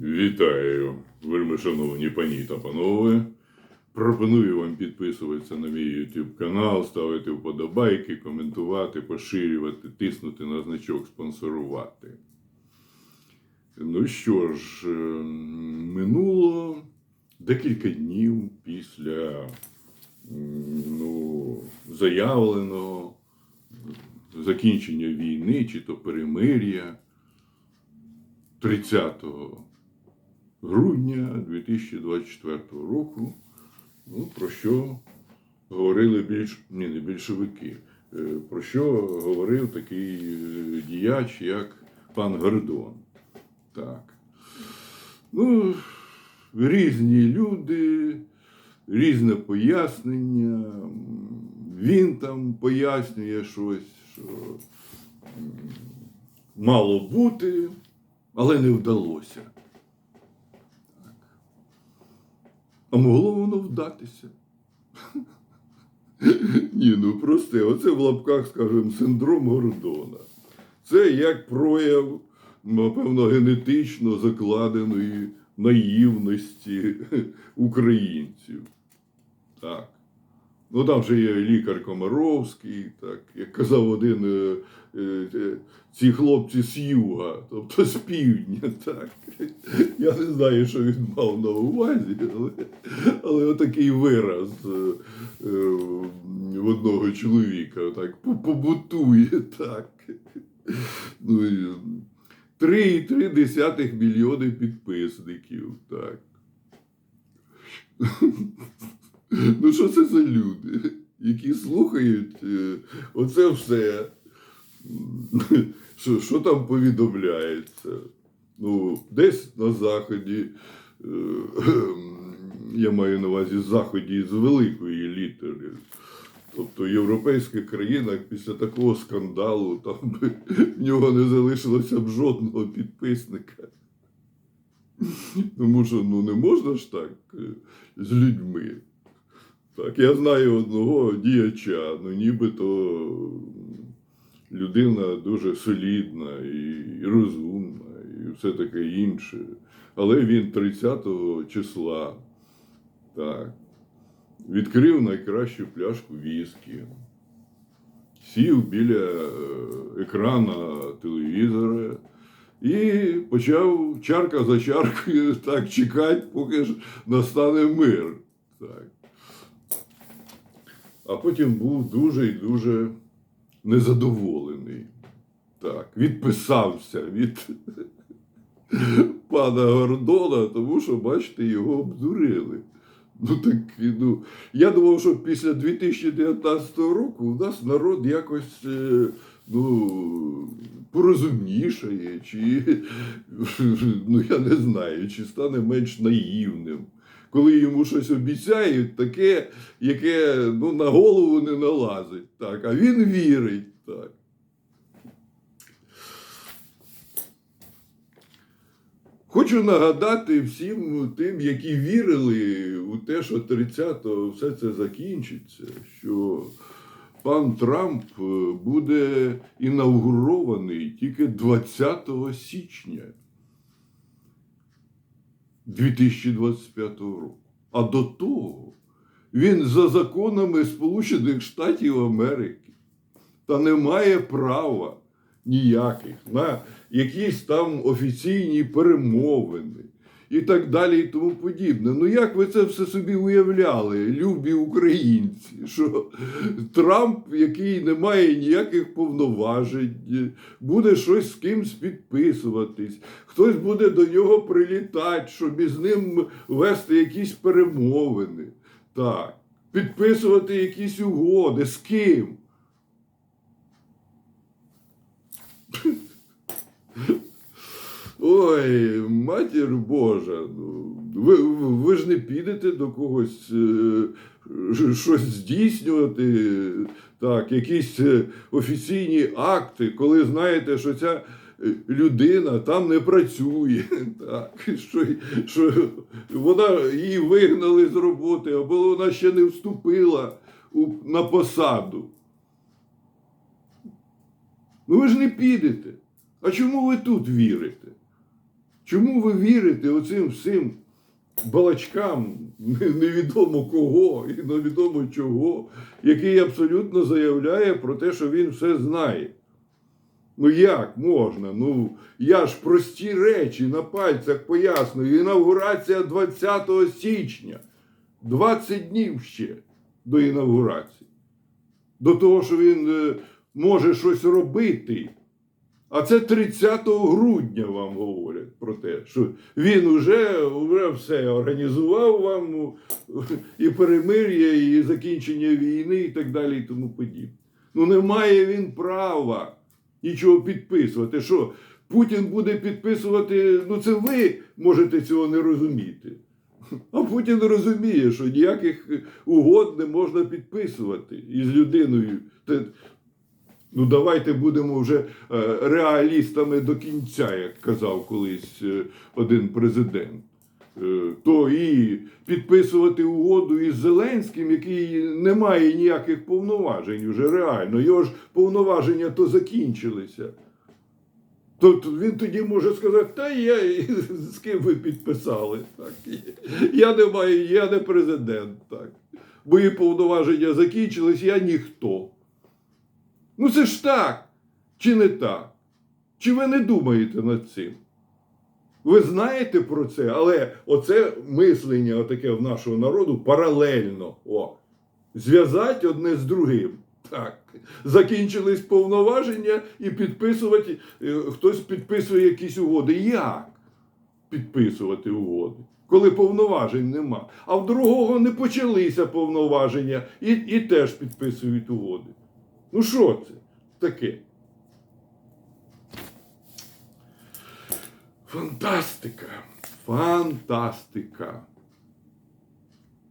Вітаю, вельми шановні пані та панове. Пропоную вам підписуватися на мій YouTube канал, ставити вподобайки, коментувати, поширювати, тиснути на значок спонсорувати. Ну що ж, е, минуло декілька днів після ну, заявленого закінчення війни чи то перемир'я 30 грудня 2024 року. Ну, про що говорили більш ні, не більшовики. е, Про що говорив такий е, діяч, як пан Гордон. Так. Ну, різні люди, різне пояснення. Він там пояснює щось, що мало бути, але не вдалося. А могло воно вдатися. Ні, ну просте, оце в лапках, скажімо, синдром Гордона. Це як прояв, напевно, генетично закладеної наївності українців. Так. Ну там же є лікар Комаровський, так, як казав один, е, е, е, ці хлопці з юга, тобто з півдня, так. Я не знаю, що він мав на увазі, але, але отакий вираз е, е, в одного чоловіка так, побутує так. Ну, і 3,3 мільйони підписників. Так. Ну, що це за люди, які слухають е, оце все, що, що там повідомляється. Ну, десь на Заході, я маю на увазі Заході з великої літери. Тобто в європейських країнах після такого скандалу там би в нього не залишилося б жодного підписника. Тому що ну, не можна ж так е, з людьми. Так, я знаю одного діяча, ну нібито людина дуже солідна і розумна, і все таке інше. Але він 30 числа так, відкрив найкращу пляшку віскі, сів біля е, екрана телевізора і почав чарка за чаркою так чекати, поки ж настане мир. Так. А потім був дуже і дуже незадоволений. Так, відписався від пана Гордона, тому що, бачите, його обдурили. Ну так, ну, я думав, що після 2019 року у нас народ якось е, ну, порозумнішає, чи ну, я не знаю, чи стане менш наївним. Коли йому щось обіцяють, таке, яке ну, на голову не налазить. Так, а він вірить. Так. Хочу нагадати всім тим, які вірили у те, що 30-го все це закінчиться, що пан Трамп е, буде інаугурований тільки 20 січня 2025 року. А до того він за законами Сполучених Штатів Америки та не має права ніяких на якісь там офіційні перемовини і так далі, і тому подібне. Ну як ви це все собі уявляли, любі українці, що Трамп, який не має ніяких повноважень, буде щось з кимсь підписуватись, хтось буде до нього прилітати, щоб із ним вести якісь перемовини. Так, підписувати якісь угоди з ким. Ой, матір Божа, ну, ви, ви ж не підете до когось е, щось здійснювати, так, якісь е, офіційні акти, коли знаєте, що ця е, людина там не працює, так, що, що вона її вигнали з роботи, або вона ще не вступила у, на посаду. Ну ви ж не підете. А чому ви тут вірите? Чому ви вірите оцим всім балачкам невідомо кого і невідомо чого, який абсолютно заявляє про те, що він все знає? Ну як можна? Ну я ж прості речі на пальцях пояснюю. Інавгурація 20 січня. 20 днів ще до інавгурації. До того, що він е, може щось робити. А це 30 грудня вам говорять про те, що він уже, вже все організував вам і перемир'я, і закінчення війни, і так далі, і тому подібне. Ну не має він права нічого підписувати. Що Путін буде підписувати, ну це ви можете цього не розуміти. А Путін розуміє, що ніяких угод не можна підписувати із людиною. Ну, давайте будемо вже е, реалістами до кінця, як казав колись е, один президент. Е, То і підписувати угоду із Зеленським, який не має ніяких повноважень уже реально. Його ж повноваження то закінчилися. Тобто він тоді може сказати, та я з ким ви підписали. Так. Я не маю, я не президент. Так. Мої повноваження закінчились, я ніхто. Ну це ж так, чи не так? Чи ви не думаєте над цим? Ви знаєте про це, але оце мислення отаке в нашого народу паралельно. О, зв'язати одне з другим. Так. Закінчились повноваження і підписувати, е, хтось підписує якісь угоди. Як підписувати угоди? Коли повноважень нема. А в другого не почалися повноваження і, і теж підписують угоди. Ну що це таке? Фантастика. Фантастика.